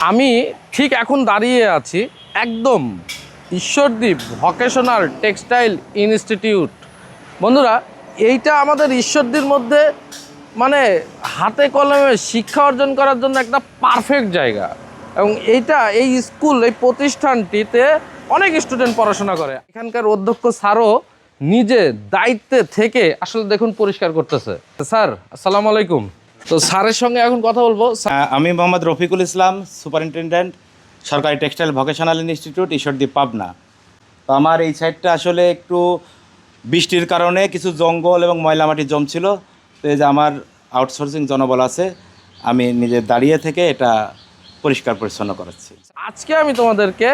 আমি ঠিক এখন দাঁড়িয়ে আছি একদম ঈশ্বরদীপ ভকেশনাল টেক্সটাইল ইনস্টিটিউট। বন্ধুরা, এইটা আমাদের ঈশ্বরদীর মধ্যে মানে হাতে কলমে শিক্ষা অর্জন করার জন্য একটা পারফেক্ট জায়গা। এবং এইটা, এই স্কুল, এই প্রতিষ্ঠানটিতে অনেক স্টুডেন্ট পড়াশোনা করে। এখানকার অধ্যক্ষ স্যারও নিজে দায়িত্বে থেকে আসলে দেখুন পরিষ্কার করতেছে। স্যার, আসসালামু আলাইকুম। তো স্যারের সঙ্গে এখন কথা বলব। আমি মোহাম্মদ রফিকুল ইসলাম সুপারিনটেন্ডেন্ট সরকারি textile vocational institute Ishwardi Pabna. তো আমার এই সাইডটা আসলে একটু বৃষ্টির কারণে কিছু জঙ্গল এবং ময়লা মাটি জমছিল। তো এই যে আমার আউটসোর্সিং জনবল আছে আমি নিজে দাঁড়িয়ে থেকে এটা পরিষ্কার পরিচ্ছন্ন করাচ্ছি। আজকে আমি তোমাদেরকে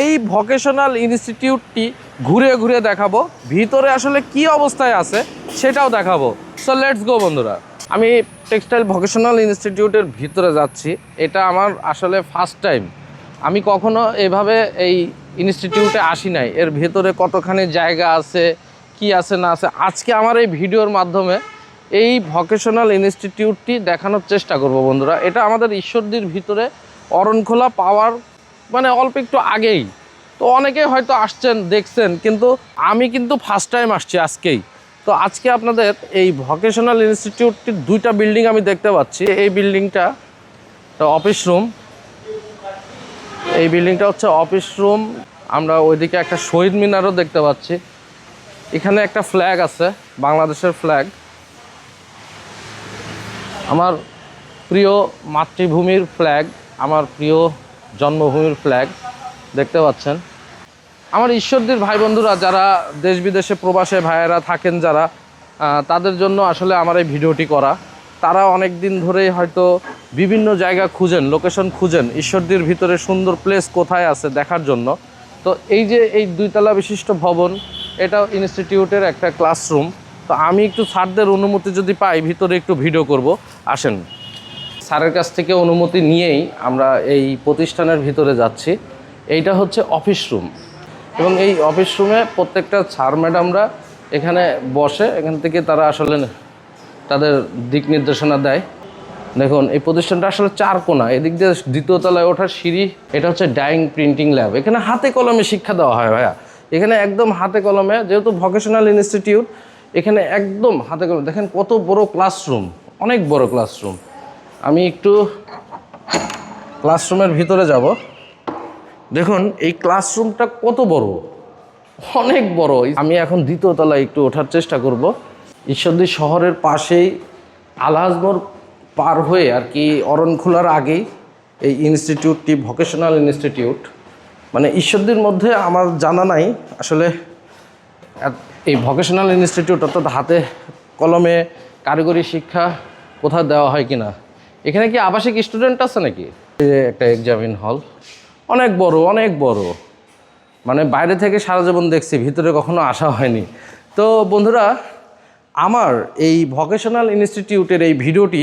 এই ভোকেশনাল ইনস্টিটিউটটি ঘুরে ঘুরে দেখাবো। ভিতরে আসলে কি অবস্থায় আছে সেটাও দেখাবো। সো লেটস গো বন্ধুরা। আমি টেক্সটাইল ভোকেশনাল ইনস্টিটিউটের ভিতরে যাচ্ছি। এটা আমার আসলে ফার্স্ট টাইম আমি কখনো এভাবে এই ইনস্টিটিউটে আসি নাই। এর ভেতরে কতখানি জায়গা আছে, কি আছে, না আছে, আজকে আমার এই ভিডিওর মাধ্যমে এই ভকেশনাল ইনস্টিটিউটটি দেখানোর চেষ্টা করব বন্ধুরা। এটা আমাদের ঈশ্বরদীর ভিতরে অরণখোলা পাওয়ার মানে অল্প একটু আগেই। তো অনেকে হয়তো আসছেন, দেখছেন, কিন্তু আমি কিন্তু ফার্স্ট টাইম আসছি আজকেই। তো আজকে আপনাদের এই ভকেশনাল ইনস্টিটিউটটির দুইটা বিল্ডিং আমি দেখতে পাচ্ছি। এই বিল্ডিংটা অফিস রুম এই বিল্ডিংটা হচ্ছে অফিস রুম আমরা ওইদিকে একটা শহীদ মিনারও দেখতে পাচ্ছি। এখানে একটা ফ্ল্যাগ আছে, বাংলাদেশের ফ্ল্যাগ আমার প্রিয় মাতৃভূমির ফ্ল্যাগ আমার প্রিয় জন্মভূমির ফ্ল্যাগ দেখতে পাচ্ছেন। আমার ঈশ্বরদীর ভাই বন্ধুরা, যারা দেশ বিদেশে প্রবাসে ভাইয়েরা থাকেন যারা তাদের জন্য আসলে আমার এই ভিডিওটি করা। তারা অনেক দিন ধরেই হয়তো বিভিন্ন জায়গা খুঁজেন লোকেশন খুঁজেন, ঈশ্বরদীর ভিতরে সুন্দর প্লেস কোথায় আছে দেখার জন্য। তো এই যে এই দুইতলা বিশিষ্ট ভবন এটাও ইনস্টিটিউটের একটা ক্লাসরুম তো আমি একটু স্যারদের অনুমতি যদি পাই, ভিতরে একটু ভিডিও করব। আসেন। স্যারের কাছ থেকে অনুমতি নিয়েই আমরা এই প্রতিষ্ঠানের ভিতরে যাচ্ছি। এইটা হচ্ছে অফিস রুম এবং এই অফিস রুমে প্রত্যেকটা স্যার ম্যাডামরা এখানে বসে, এখান থেকে তারা আসলে তাদের দিক নির্দেশনা দেয়। দেখুন, এই প্রতিষ্ঠানটা আসলে চার কোনা। এদিক দিয়ে দ্বিতীয় তলায় ওঠার সিঁড়ি, এটা হচ্ছে ডাইং প্রিন্টিং ল্যাব এখানে হাতে কলমে শিক্ষা দেওয়া হয় ভাইয়া। এখানে একদম হাতে কলমে, যেহেতু ভকেশনাল ইনস্টিটিউট এখানে একদম হাতে কলমে। দেখেন কত বড় ক্লাসরুম অনেক বড় ক্লাসরুম আমি একটু ক্লাসরুমের ভিতরে যাব। দেখুন, এই ক্লাসরুমটা কত বড়? অনেক বড়। আমি এখন দ্বিতীয় তলায় একটু ওঠার চেষ্টা করব। ঈশ্বরদী শহরের পাশেই আলহাজমোর পার হয়ে আর কি অরণ খোলার আগেই এই ইনস্টিটিউটটি ভোকেশনাল ইনস্টিটিউট মানে ঈশ্বরদীর মধ্যে আমার জানা নাই, আসলে এই ভোকেশনাল ইনস্টিটিউট অর্থাৎ হাতে কলমে কারিগরি শিক্ষা কোথাও দেওয়া হয় কিনা? এখানে কি আবাসিক স্টুডেন্ট আছে নাকি? একটা এক্সামিন হল অনেক বড় অনেক বড়। মানে বাইরে থেকে সারা জীবন দেখছি, ভিতরে কখনো আসা হয়নি। তো বন্ধুরা, আমার এই ভকেশনাল ইনস্টিটিউটের এই ভিডিওটি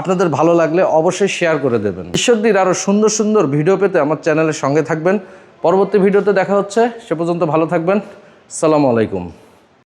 আপনাদের ভালো লাগলে অবশ্যই শেয়ার করে দেবেন। ঈশ্বরদীর আরও সুন্দর সুন্দর ভিডিও পেতে আমার চ্যানেলের সঙ্গে থাকবেন। পরবর্তী ভিডিওতে দেখা হচ্ছে। সে পর্যন্ত ভালো থাকবেন। সালামু আলাইকুম।